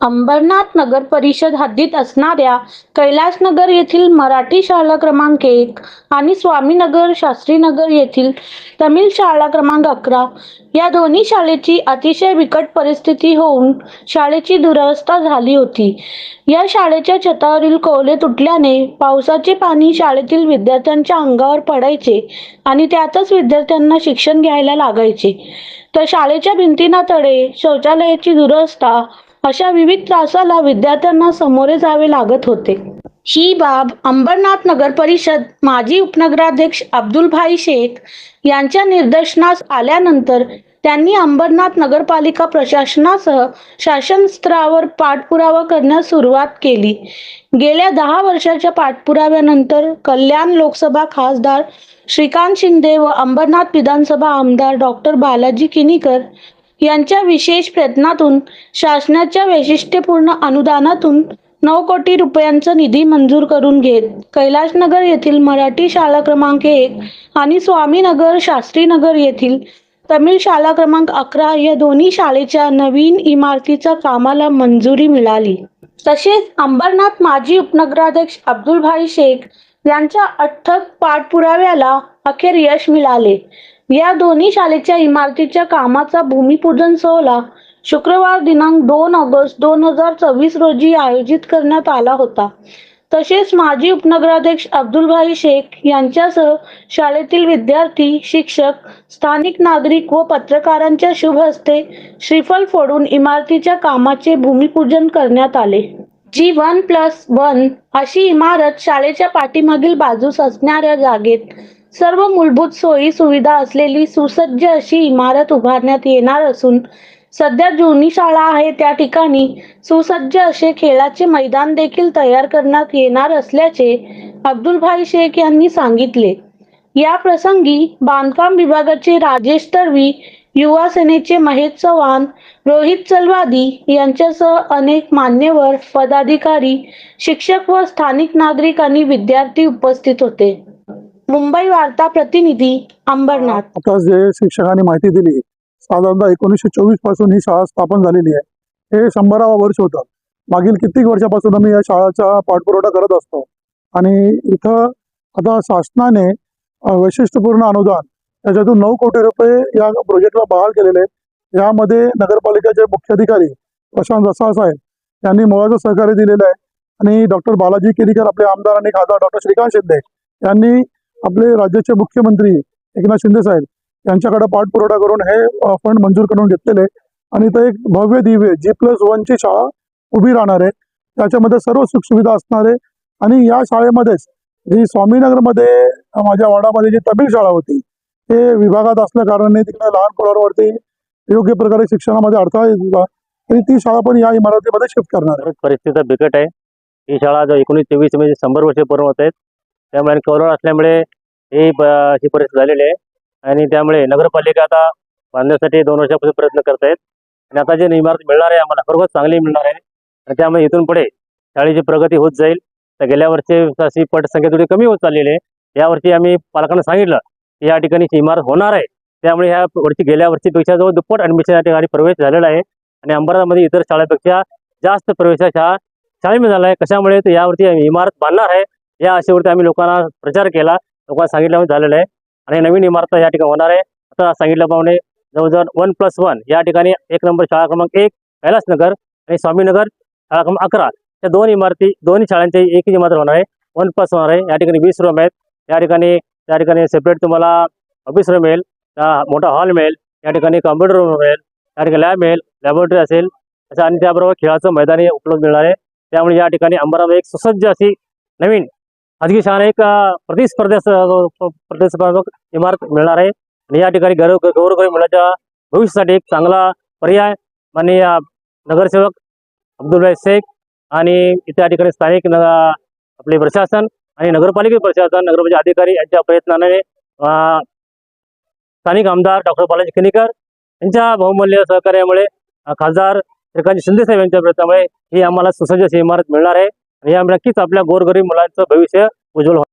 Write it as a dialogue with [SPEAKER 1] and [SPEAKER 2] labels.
[SPEAKER 1] अंबरनाथ नगर परिषद हद्दीत असणाऱ्या कैलासनगर येथील मराठी शाळा क्रमांक एक आणि स्वामीनगर शास्त्रीनगर येथील तमिळ शाळा क्रमांक अकरा या दोन्ही शाळेची अतिशय बिकट परिस्थिती होऊन शाळेची दुरवस्था झाली होती. या शाळेच्या छतावरील कोवले तुटल्याने पावसाचे पाणी शाळेतील विद्यार्थ्यांच्या अंगावर पडायचे आणि त्यातच विद्यार्थ्यांना शिक्षण घ्यायला लागायचे. तर शाळेच्या भिंतींना तडे शौचालयाची दुरवस्था अशा विविध त्रासाला विद्यार्थ्यांना सामोरे जावे लागत होते. ही बाब अंबरनाथ नगर परिषद माजी उपनगराध्यक्ष अब्दुलभाई शेख यांच्या निदर्शनास आल्यानंतर त्यांनी अंबरनाथ नगरपालिका प्रशासनासह शासन स्तरावर पाठपुरावा करण्यास सुरुवात केली. गेल्या दहा वर्षाच्या पाठपुराव्यानंतर कल्याण लोकसभा खासदार श्रीकांत शिंदे व अंबरनाथ विधानसभा आमदार डॉक्टर बालाजी किनीकर यांच्या विशेष प्रयत्नातून शासनाच्या वैशिष्ट्यपूर्ण अनुदानातून नऊ कोटी रुपयांचा निधी मंजूर करून घेत कैलाशनगर येथील मराठी शाळा क्रमांक एक आणि स्वामीनगर शास्त्रीनगर येथील तमिळ शाळा क्रमांक अकरा या दोन्ही शाळेच्या नवीन इमारतीच्या कामाला मंजुरी मिळाली. तसेच अंबरनाथ माजी उपनगराध्यक्ष अब्दुल भाई शेख यांच्या अथक पाठपुराव्याला अखेर यश मिळाले. या दोन्ही शाळेच्या इमारतीच्या कामाचा भूमिपूजन सोहळा शुक्रवार दिनांक दोन ऑगस्ट दोन हजार चोवीस रोजी आयोजित करण्यात आला होता. तसेच माजी उपनगराध्यक्ष अब्दुलभाई शेख यांच्यासह शाळेतील विद्यार्थी शिक्षक स्थानिक नागरिक व पत्रकारांच्या शुभ हस्ते श्रीफल फोडून इमारतीच्या कामाचे भूमिपूजन करण्यात आले. जी वन प्लस वन अशी इमारत शाळेच्या पाठीमागील बाजूस असणाऱ्या जागेत सर्व मूलभूत सोयी सुविधा असलेली सुसज्ज अशी इमारत उभारण्यात येणार असून सध्या जुनी शाळा आहे त्या ठिकाणी सुसज्ज असे खेळाचे मैदान देखील तयार करण्यात येणार असल्याचे अब्दुलभाई शेख यांनी सांगितले. या प्रसंगी बांधकाम विभागाचे राजेश तडवी युवा सेनेचे महेश चव्हाण रोहित चलवादी यांच्यासह अनेक मान्यवर पदाधिकारी शिक्षक व स्थानिक नागरिक आणि विद्यार्थी उपस्थित होते. मुंबई वार्ता प्रतिनिधी अंबरनाथ.
[SPEAKER 2] आता जे शिक्षकांनी माहिती दिली साधारणतः एकोणीसशे चोवीसपासून ही शाळा स्थापन झालेली आहे. हे शंभरावा वर्ष होतं. मागील कित्येक वर्षापासून आम्ही या शाळेचा पाठपुरवठा करत असतो. आणि इथं आता शासनाने वैशिष्ट्यपूर्ण अनुदान त्याच्यातून नऊ कोटी रुपये या प्रोजेक्टला बहाल केलेले यामध्ये नगरपालिकेचे मुख्याधिकारी प्रशांत रसा साहेब यांनी मोलाचं सहकार्य दिलेलं आहे. आणि डॉक्टर बालाजी केरीकर आपले आमदार आणि खासदार डॉक्टर श्रीकांत शिंदे यांनी आपले राज्याचे मुख्यमंत्री एकनाथ शिंदे साहेब यांच्याकडे पाठपुरवठा करून हे फंड मंजूर करून घेतलेले आणि ते एक भव्य दिव्य जी प्लस वनची शाळा उभी राहणार आहे. त्याच्यामध्ये सर्व सुखसुविधा असणार आहे. आणि या शाळेमध्येच जी स्वामीनगरमध्ये माझ्या वाडामध्ये जी तमिळ शाळा होती ते विभागात असल्या कारणाने तिकडे लहान पोरांवरती योग्य प्रकारे शिक्षणामध्ये अडथळा येत होता. आणि ती शाळा पण या इमारतीमध्ये शिफ्ट करणार आहे.
[SPEAKER 3] परिस्थिती बिकट आहे. ही शाळा जो एकोणीस चोवीसमध्ये म्हणजे शंभर वर्ष पूर्ण होत आहेत. त्यामुळे कोरोना असल्यामुळे ही ब- ही परिस्थिती झालेली आहे. आणि त्यामुळे नगरपालिका आता बांधण्यासाठी दोन वर्षापासून प्रयत्न करत आहेत. आणि आता जे इमारत मिळणार आहे आम्हाला खरोखर चांगली मिळणार आहे. आणि त्यामुळे इथून पुढे शाळेची प्रगती होत जाईल. तर गेल्या वर्षी अशी पटसंख्या थोडी कमी होत चाललेली आहे. यावर्षी आम्ही पालकांना सांगितलं की या ठिकाणी ही इमारत होणार आहे त्यामुळे ह्या वर्षी गेल्या वर्षीपेक्षा जवळ दुप्पट ॲडमिशन या ठिकाणी प्रवेश झालेला आहे. आणि अंबरनाथमध्ये इतर शाळेपेक्षा जास्त प्रवेश शाळा शाळेमध्ये झाला आहे. कशामुळे तर यावरती आम्ही इमारत बांधणार आहे. या आशेवरती आम्ही लोकांना प्रचार केला. लोकांना सांगितल्यामुळे झालेलं आहे. आणि नवीन इमारत या ठिकाणी होणार आहे. आता सांगितल्याप्रमाणे जवळजवळ वन प्लस वन या ठिकाणी एक नंबर शाळा क्रमांक एक कैलासनगर आणि स्वामीनगर शाळा क्रमांक अकरा. या दोन इमारती दोन्ही शाळांची एकच इमारत होणार आहे. वन प्लस होणार आहे. या ठिकाणी वीस रूम आहेत. या ठिकाणी त्या ठिकाणी सेपरेट तुम्हाला ऑफिस रूम मिळेल. मोठा हॉल मिळेल. या ठिकाणी कम्प्युटर रूम मिळेल. या ठिकाणी लॅब मिळेल. लॅबोरेटरी असेल. असं आणि त्याबरोबर खेळाचं मैदानही उपलब्ध मिळणार आहे. त्यामुळे या ठिकाणी अंबरनाथ एक सुसज्ज अशी नवीन खाजगी शाळा एक प्रतिस्पर्धा प्रतिस्पर्धक इमारत मिळणार आहे. आणि या ठिकाणी गौरव गौरवकारी मुलाच्या भविष्यासाठी एक चांगला पर्याय माननीय नगरसेवक अब्दुलभाई शेख आणि त्या ठिकाणी स्थानिक आपले प्रशासन आणि नगरपालिका प्रशासन नगरपालिका अधिकारी यांच्या प्रयत्नाने स्थानिक आमदार डॉक्टर बालाजी किनीकर यांच्या बहुमूल्य सहकार्यामुळे खासदार श्रीकांत शिंदेसाहेब यांच्या प्रयत्नामुळे ही आम्हाला सुसज्ज इमारत मिळणार आहे. आणि या नक्कीच आपल्या गोरगरीब मुलांचं भविष्य उज्ज्वल